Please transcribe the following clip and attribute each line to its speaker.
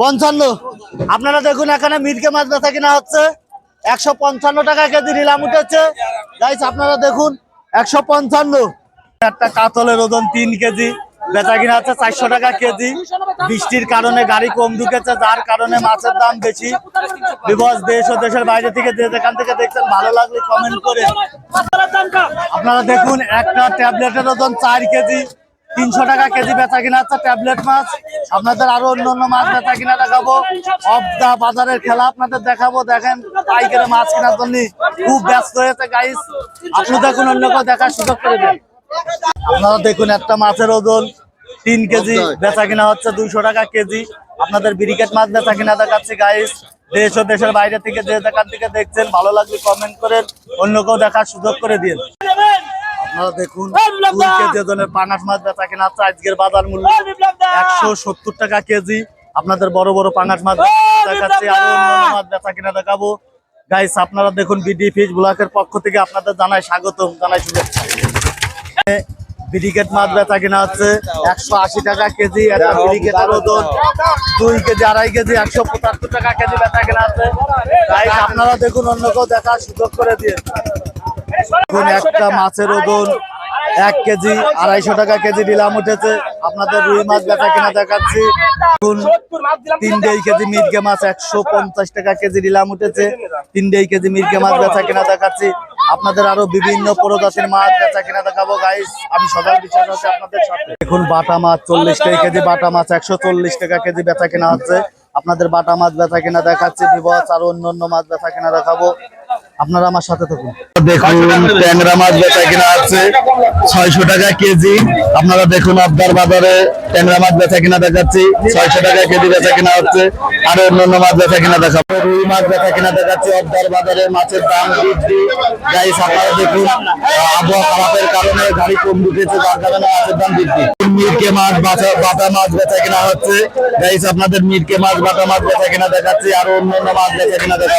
Speaker 1: পঞ্চান্ন। আপনারা দেখুন এখানে মিরকে মাছ বেচা কিনা হচ্ছে। একশো পঞ্চান্ন টাকা কেজি নিলাম উঠেছে। গাইস আপনারা দেখুন, একশো পঞ্চান্ন। একটা কাতলের ওজন তিন কেজি, বেচা কিনা হচ্ছে চারশো টাকা কেজি। বৃষ্টির কারণে গাড়ি কম ঢুকেছে, যার কারণে মাছের দাম বেশি। বিবস দেশ ও দেশের বাইরে থেকে যেখান থেকে দেখছেন, ভালো লাগলে কমেন্ট করে। আপনারা দেখুন, একটা ট্যাবলেটের ওজন চার কেজি, তিনশো টাকা কেজি বেচা কিনা হচ্ছে ট্যাবলেট মাছ। আপনাদের আরও অন্য অন্য মাছ বেচা কিনা দেখাবো। অফ দা বাজারের খেলা আপনাদের দেখাবো। দেখেন, পাইকারে মাছ কেনার জন্য খুব ব্যস্ত হয়েছে গাইস আপনি দেখুন, অন্য কেউ দেখার সুযোগ করে দেন। আপনারা দেখুন, একটা মাছের ওজন তিন কেজি, বেচা কিনা হচ্ছে দুইশো টাকা কেজি। আপনাদের ব্রিকেট মাছ বেচা কিনা দেখাচ্ছি গাইস দেশ ও দেশের বাইরে থেকে যে দেখার থেকে দেখছেন, ভালো লাগলে কমেন্ট করেন, অন্য কেউ দেখার সুযোগ করে দিন। আপনারা দেখুন ওজনের পাঙাশ মাছ বেচা কিনা হচ্ছে। আজকের বাজার মূল্য একশো সত্তর টাকা কেজি। আপনাদের বড় বড় পাঙাশ মাছ দেখাচ্ছি আরও অন্যান্য মাছ বেচা কিনা দেখাবো। গাইস আপনারা দেখুন বিডি ফিশ ব্লকের পক্ষ থেকে আপনাদের জানাই স্বাগতম জানাই শুভেচ্ছা। ব্রিকেট মাছ বেচা কিনা হচ্ছে। একশো আশি টাকা কেজি একটা ওজন। দুই কেজি আড়াই কেজি একশো পঁচাত্তর টাকা কেজি বেচা কিনা আছে আপনারা দেখুন অন্য কেউ দেখার সুযোগ করে দিয়ে। দেখুন একটা মাছের ওজন। এক কেজি, আড়াইশো টাকা কেজি নিলাম উঠেছে। আপনাদের রুই মাছ বেচা কিনা দেখাচ্ছি। দেখুন তিনটেই কেজি মির্গে মাছ একশো পঞ্চাশ টাকা কেজি নিলাম উঠেছে। তিন তিনটেই কেজি মির্গে মাছ বেচা কিনা দেখাচ্ছি। আপনাদের আরও বিভিন্ন প্রজাতির মাছ বেচা কিনা দেখাবো গাইস আমি সকাল বিশ্বাস আছে আপনাদের সাথে। দেখুন বাটা মাছ চল্লিশ টাকা কেজি, বাটা মাছ একশো চল্লিশ টাকা কেজি বেচা কিনা হচ্ছে। আপনাদের বাটা মাছ বেচা কিনা দেখাচ্ছি বিবস আর অন্য অন্য মাছ বেচা কিনা দেখাবো। আপনারা আমার সাথে থাকুন।
Speaker 2: দেখুন, ট্যাংরা মাছ বেচা কিনা আছে, ছয়শো টাকা কেজি। আপনারা দেখুন আবদার বাজারে ট্যাংরা মাছ বেচা কিনা দেখাচ্ছি, ছয়শো টাকা কেজি বেচা কিনা হচ্ছে। আর অন্যান্য মাছ বেচা কিনা দেখাবো। রুই মাছ বেচা কিনা দেখাচ্ছি, আবদার বাজারে মাছের দাম বৃদ্ধি। গাইস আপনারা দেখুন আবহাওয়া খারাপের কারণে গাড়ি কম ঢুকেছে, যার কারণে মাছের দাম বৃদ্ধি। মিরকে মাছ বাটা বাটা মাছ বেচা কিনা হচ্ছে। গাইস আপনাদের মিরকে মাছ, বাটা মাছ বেচা কিনা দেখাচ্ছি, আর অন্যান্য মাছ বেচা কিনা দেখা